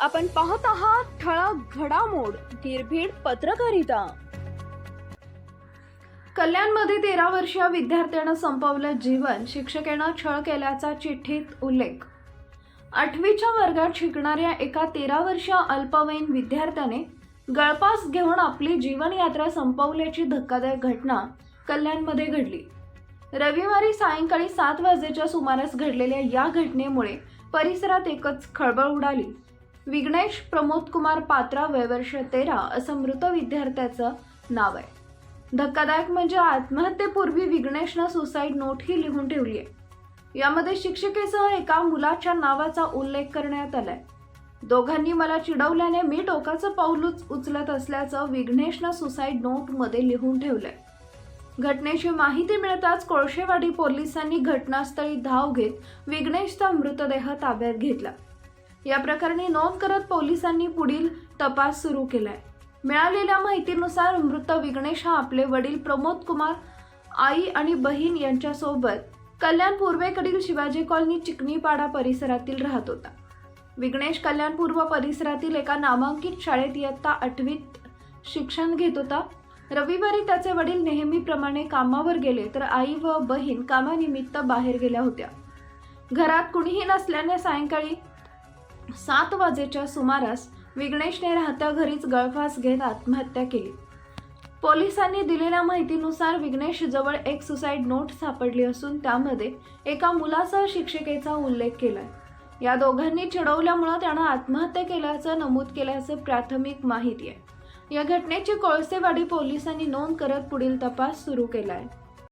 आपण पाहत आहात ठळक घडामोड निर्भीड पत्रकारिता. कल्याणमध्ये तेरा वर्षीय विद्यार्थ्यानं संपवलं जीवन शिक्षकेनं छळ केल्याचा चिठ्ठीत उल्लेख. आठवीच्या वर्गात शिकणाऱ्या एका तेरा वर्षीय अल्पवयीन विद्यार्थ्याने गळपास घेऊन आपली जीवनयात्रा संपवल्याची धक्कादायक घटना कल्याणमध्ये घडली. रविवारी सायंकाळी सात वाजेच्या सुमारास घडलेल्या या घटनेमुळे परिसरात एकच खळबळ उडाली. विघ्नेश प्रमोद कुमार पात्रा वयवर्ष तेरा असं मृत विद्यार्थ्याचं नाव आहे. धक्कादायक म्हणजे आत्महत्येपूर्वी विघ्नेशनं सुसाईड नोटही लिहून ठेवली आहे. यामध्ये शिक्षिकेसह एका मुलाच्या नावाचा उल्लेख करण्यात आलाय. दोघांनी मला चिडवल्याने मी टोकाचं पाऊलच उचलत असल्याचं विघ्नेशनं सुसाईड नोटमध्ये लिहून ठेवलंय. घटनेची माहिती मिळताच कोळशेवाडी पोलिसांनी घटनास्थळी धाव घेत विघ्नेशचा मृतदेह ताब्यात घेतला. या प्रकरणी नोंद करत पोलिसांनी पुढील तपास सुरू केलाय. मिळालेल्या माहितीनुसार मृत विघ्नेश हा आपले वडील प्रमोद कुमार आई आणि बहीण यांच्यासोबत कल्याण पूर्वेकडील शिवाजी कॉलनी चिकनीपाडा परिसरातील राहत होता. विघ्नेश कल्याण पूर्व परिसरातील एका नामांकित शाळेत इयत्ता आठवीत शिक्षण घेत होता. रविवारी त्याचे वडील नेहमीप्रमाणे कामावर गेले तर आई व बहीण कामानिमित्त बाहेर गेल्या होत्या. घरात कुणीही नसल्याने सायंकाळी सात वाजेच्या सुमारास विघ्नेशने राहत्या घरीच गळफास घेत आत्महत्या केली. पोलिसांनी दिलेल्या माहितीनुसार विघ्नेश जवळ एक सुसाईड नोट सापडली असून त्यामध्ये एका मुलासह शिक्षिकेचा उल्लेख केलाय. या दोघांनी चिडवल्यामुळं त्यानं आत्महत्या केल्याचं नमूद केल्याचं प्राथमिक माहिती आहे. या घटनेची कोळसेवाडी पोलिसांनी नोंद करत पुढील तपास सुरू केला आहे